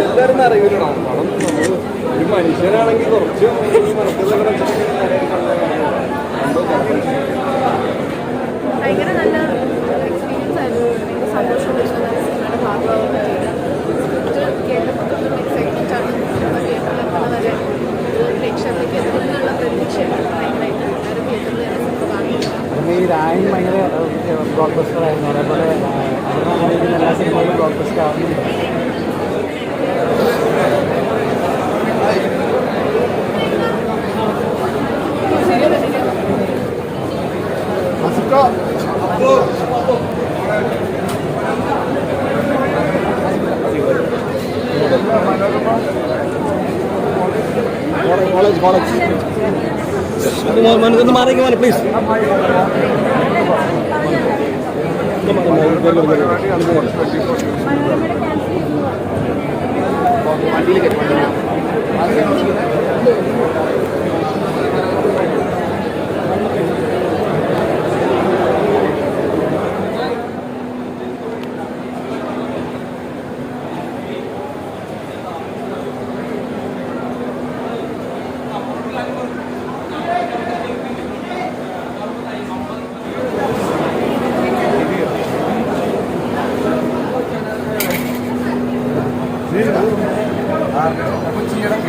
എല്ലാവരും അറിയൂലടാ പണം ഒരു മനുഷ്യനാണെങ്കിൽ കുറച്ച് മനസ്സിലൊക്കെ നയൻ ഭയങ്കര ബ്ലോക്ക് ബസ്റ്റർ ആയിരുന്നു അതേപോലെ എല്ലാ സിനിമയിലും ബ്ലോക്ക് ബസ്റ്റർ ആവുന്നുണ്ട് കോളേജ് കോളേജ് ഒന്ന് മാറിക്കാൻ please Tá, tá muito dinheiro aqui.